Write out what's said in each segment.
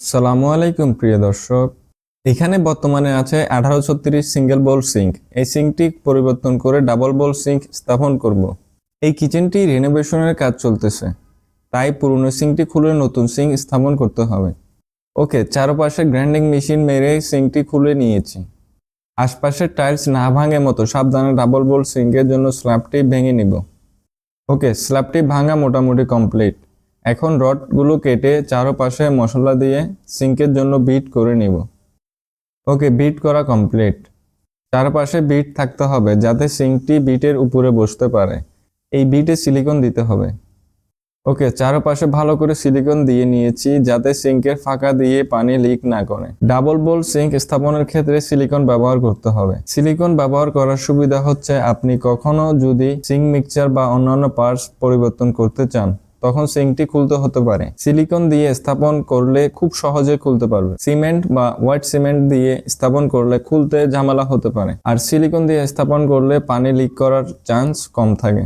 সালামু আলাইকুম, প্রিয় দর্শক। এখানে বর্তমানে আছে আঠারো ছত্রিশ সিঙ্গেল বল সিঙ্ক। এই সিঙ্কটি পরিবর্তন করে ডাবল বল সিঙ্ক স্থাপন করব। এই কিচেনটি রিনোভেশনের কাজ চলতেছে। তাই পুরনো সিঙ্কটি খুলে নতুন সিঙ্ক স্থাপন করতে হবে। ওকে, চারপাশে গ্রাইন্ডিং মেশিন মেরে সিঙ্কটি খুলে নিয়েছি। আশপাশের টাইলস না ভাঙে মতো সাবধানে ডাবল বল সিঙ্কের জন্য স্ল্যাবটি ভেঙে নিব। ওকে, স্ল্যাবটি ভাঙা মোটামুটি কমপ্লিট। এখন রডগুলো কেটে চারপাশে মশলা দিয়ে সিঙ্কের জন্য বিট করে নিব। ওকে, বিট করা কমপ্লিট। চারপাশে বিট থাকতে হবে যাতে সিঙ্কটি বিটের উপরে বসতে পারে। এই বিটে সিলিকন দিতে হবে। ওকে, চারপাশে ভালো করে সিলিকন দিয়ে নিয়েছি যাতে সিঙ্কের ফাঁকা দিয়ে পানি লিক না করে। ডাবল বোল সিঙ্ক স্থাপনের ক্ষেত্রে সিলিকন ব্যবহার করতে হবে। সিলিকন ব্যবহার করার সুবিধা হচ্ছে আপনি কখনো যদি সিঙ্ক মিক্সচার বা অন্যান্য পার্টস পরিবর্তন করতে চান। তখন সিঙ্কটি খুলতে হতে পারে। সিলিকন দিয়ে স্থাপন করলে খুব সহজে খুলতে পারবে। সিমেন্ট বা হোয়াইট সিমেন্ট দিয়ে স্থাপন করলে খুলতে ঝামেলা হতে পারে। আর সিলিকন দিয়ে স্থাপন করলে পানি লিক করার চান্স কম থাকে।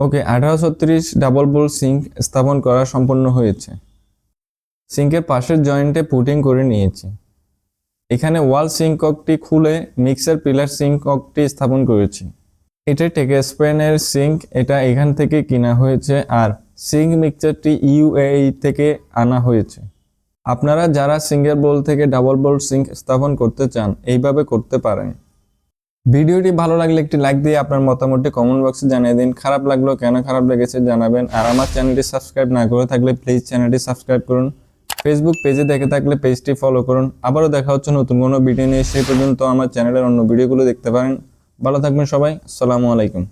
ওকে আঠারো ছত্রিশ ডাবল বোল সিঙ্ক স্থাপন করা সম্পন্ন হয়েছে। সিঙ্কের পাশের জয়েন্টে পুটিং করে নিয়েছি। এখানে ওয়াল সিঙ্ক সিঙ্ককটি খুলে মিক্সার পিলার সিঙ্ককটি স্থাপন করেছি। এটা টেকে স্পেনের সিঙ্ক, এটা এখান থেকে কিনা হয়েছে, আর সিঙ্ক মিক্সচারটি ইউএই থেকে আনা হয়েছে। আপনারা যারা সিঙ্গেল বোল থেকে ডাবল বোল সিঙ্ক স্থাপন করতে চান, এইভাবে করতে পারেন। ভিডিওটি ভালো লাগলে একটি লাইক দিয়ে আপনার মতামতটি কমেন্ট বক্সে জানিয়ে দিন। খারাপ লাগল, কেন খারাপ লেগেছে জানাবেন। আর আমার চ্যানেলটি সাবস্ক্রাইব না করে থাকলে প্লিজ চ্যানেলটি সাবস্ক্রাইব করুন। ফেসবুক পেজে দেখে থাকলে পেজটি ফলো করুন। আবারও দেখা হচ্ছে নতুন কোনো ভিডিও নিয়ে, সেই পর্যন্ত আমার চ্যানেলের অন্য ভিডিওগুলো দেখতে পারেন। ভালো থাকবেন সবাই। আসসালামু আলাইকুম।